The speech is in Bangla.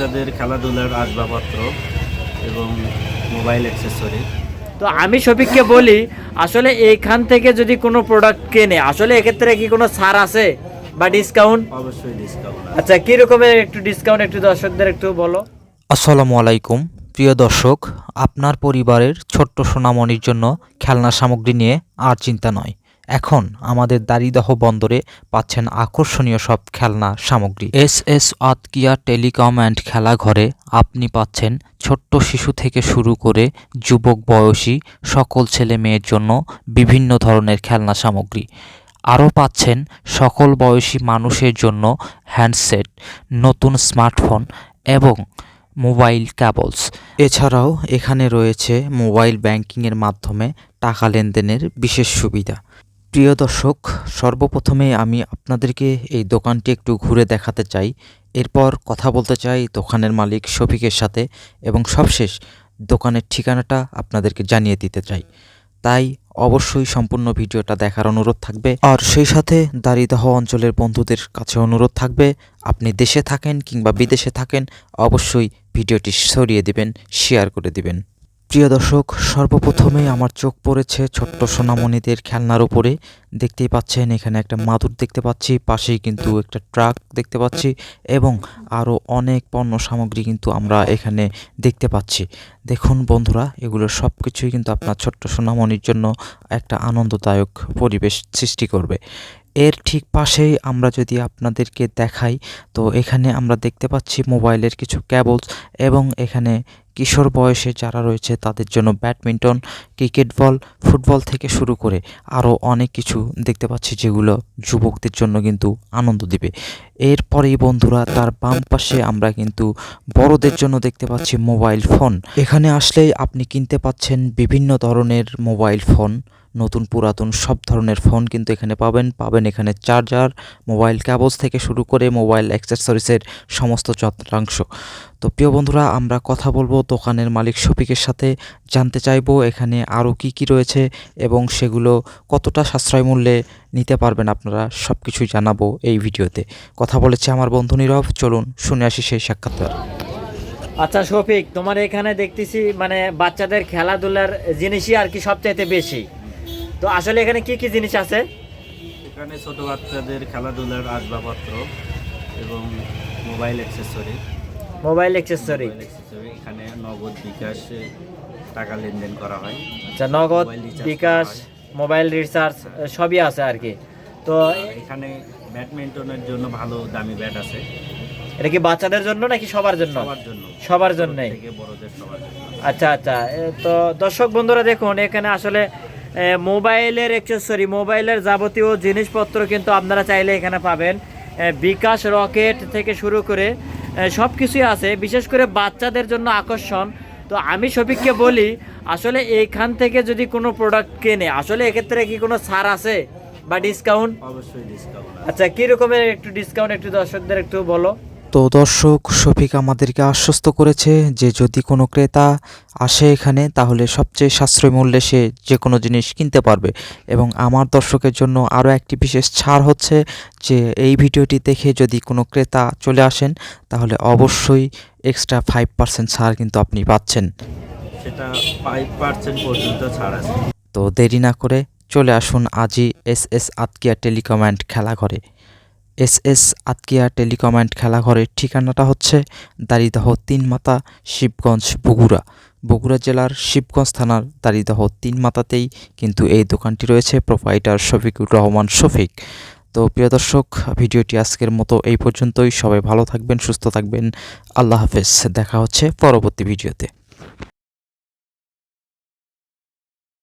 বাচ্চাদের খেলাধুলার আসবাবপত্র এবং মোবাইল অ্যাক্সেসরি। তো আমি শফিককে বলি আসলে এইখান থেকে যদি কোনো প্রোডাক্ট কেনে আসলে এক্ষেত্রে কি কোনো ছাড় আছে বা ডিসকাউন্ট অবশ্যই ডিসকাউন্ট আচ্ছা কি রকমের একটু ডিসকাউন্ট একটু দর্শকদের একটু বলো? আসসালামু আলাইকুম প্রিয় দর্শক আপনার পরিবারের ছোট্ট সোনামণির জন্য খেলনা সামগ্রী নিয়ে আর চিন্তা নয়। এখন আমাদের দাড়িদহ বন্দরে পাচ্ছেন আকর্ষণীয় সব খেলনা সামগ্রী। S S Atkia telecom and খেলাঘরে আপনি পাচ্ছেন ছোট্ট শিশু থেকে শুরু করে যুবক বয়সী সকল ছেলে মেয়ের জন্য বিভিন্ন ধরনের খেলনা সামগ্রী। আরও পাচ্ছেন সকল বয়সী মানুষের জন্য হ্যান্ডসেট, নতুন স্মার্টফোন এবং মোবাইল ক্যাবলস। এছাড়াও এখানে রয়েছে মোবাইল ব্যাংকিংয়ের মাধ্যমে টাকা লেনদেনের বিশেষ সুবিধা। প্রিয় দর্শক, সর্বপ্রথমে আমি আপনাদেরকে এই দোকানটি একটু ঘুরে দেখাতে চাই। এরপর কথা বলতে চাই দোকানের মালিক শফিকের সাথে এবং সবশেষ দোকানের ঠিকানাটা আপনাদেরকে জানিয়ে দিতে চাই। তাই অবশ্যই সম্পূর্ণ ভিডিওটা দেখার অনুরোধ থাকবে। আর সেই সাথে দারিদহ অঞ্চলের বন্ধুদের কাছে অনুরোধ থাকবে, আপনি দেশে থাকেন কিংবা বিদেশে থাকেন, অবশ্যই ভিডিওটি সরিয়ে দিবেন শেয়ার করে দিবেন। প্রিয় দর্শক সর্বপ্রথমেই আমার চোখ পড়েছে ছোট্ট সোনামণিদের খেলনার উপরে। দেখতেই পাচ্ছেন, এখানে একটা মাদুর দেখতে পাচ্ছি, পাশেই কিন্তু একটা ট্রাক দেখতে পাচ্ছি এবং আরও অনেক পণ্য সামগ্রী কিন্তু আমরা এখানে দেখতে পাচ্ছি। দেখুন বন্ধুরা, এগুলো সব কিছুই কিন্তু আপনার ছোট্ট সোনামণির জন্য একটা আনন্দদায়ক পরিবেশ সৃষ্টি করবে। এর ঠিক পাশেই আমরা যদি আপনাদেরকে দেখাই, তো এখানে আমরা দেখতে পাচ্ছি মোবাইলের কিছু ক্যাবলস এবং এখানে কিশোর বয়সে যারা রয়েছে তাদের জন্য ব্যাডমিন্টন, ক্রিকেট বল, ফুটবল থেকে শুরু করে আরও অনেক কিছু দেখতে পাচ্ছি যেগুলো যুবকদের জন্য কিন্তু আনন্দ দিবে। এরপরেই বন্ধুরা তার বাম পাশে আমরা কিন্তু বড়দের জন্য দেখতে পাচ্ছি মোবাইল ফোন। এখানে আসলেই আপনি কিনতে পাচ্ছেন বিভিন্ন ধরনের মোবাইল ফোন, নতুন পুরাতন সব ধরনের ফোন কিন্তু এখানে পাবেন। পাবেন এখানে চার্জার, মোবাইল ক্যাবলস থেকে শুরু করে মোবাইল অ্যাক্সেসরিসের সমস্ত যন্ত্রাংশ তো প্রিয় বন্ধুরা, আমরা কথা বলব দোকানের মালিক শফিকের সাথে জানতে চাইব এখানে আরও কি কি রয়েছে এবং সেগুলো কতটা সাশ্রয় মূল্যে নিতে পারবেন আপনারা সব কিছুই জানাব এই ভিডিওতে। কথা বলেছে আমার বন্ধু নীরব চলুন শুনে আসি সেই সাক্ষাৎকার। আচ্ছা শফিক তোমার এখানে দেখতেছি মানে বাচ্চাদের খেলাধুলার জিনিসই আর কি সবচাইতে বেশি। তো আসলে এখানে কি কি জিনিস আছে? এখানে ছোট বাচ্চাদের খেলাধুলার আসবাবপত্র এবং মোবাইল অ্যাক্সেসরি। মোবাইল অ্যাক্সেসরি এখানে নগদ বিকাশে টাকা লেনদেন করা হয়। আচ্ছা নগদ বিকাশ মোবাইল রিচার্জ সবই আছে আর কি। তো এখানে ব্যাডমিন্টনের জন্য ভালো দামি ব্যাট আছে। এটা কি বাচ্চাদের জন্য নাকি সবার জন্য? সবার জন্য। আচ্ছা আচ্ছা তো দর্শক বন্ধুরা দেখুন এখানে আসলে মোবাইলের অ্যাক্সেসরি মোবাইলের যাবতীয় জিনিসপত্র কিন্তু আপনারা চাইলে এখানে পাবেন। বিকাশ রকেট থেকে শুরু করে সব কিছুই আছে বিশেষ করে বাচ্চাদের জন্য আকর্ষণ। তো আমি শফিককে বলি আসলে এইখান থেকে যদি কোনো প্রোডাক্ট কেনে আসলে এক্ষেত্রে কি কোনো ছাড় আছে বা ডিসকাউন্ট অবশ্যই ডিসকাউন্ট আচ্ছা কি রকমের একটু ডিসকাউন্ট একটু দর্শকদের একটু বলো। তো দর্শক শফিক আমাদেরকে আশ্বস্ত করেছে যে যদি কোনো ক্রেতা আসে এখানে তাহলে সবচেয়ে সাশ্রয় মূল্যে সে যে কোনো জিনিস কিনতে পারবে। এবং আমার দর্শকের জন্য আরও একটি বিশেষ ছাড় হচ্ছে যে এই ভিডিওটি দেখে যদি কোনো ক্রেতা চলে আসেন তাহলে অবশ্যই এক্সট্রা ফাইভ পার্সেন্ট ছাড় কিন্তু আপনি পাচ্ছেন। সেটা ফাইভ পার্সেন্ট পর্যন্ত ছাড় আছে। তো দেরি না করে চলে আসুন আজই S S Atkia telecom and খেলাঘরে। S S Atkia telecom and খেলাঘরের ঠিকানাটা হচ্ছে দারিদহ তিন মাতা শিবগঞ্জ বগুড়া। বগুড়া জেলার শিবগঞ্জ থানার দারিদহ তিন মাতাতেই কিন্তু এই দোকানটি রয়েছে প্রোপাইটার শফিকুর রহমান শফিক। তো প্রিয় দর্শক, ভিডিওটি আজকের মতো এই পর্যন্তই। সবাই ভালো থাকবেন, সুস্থ থাকবেন। আল্লাহ হাফেজ। দেখা হচ্ছে পরবর্তী ভিডিওতে।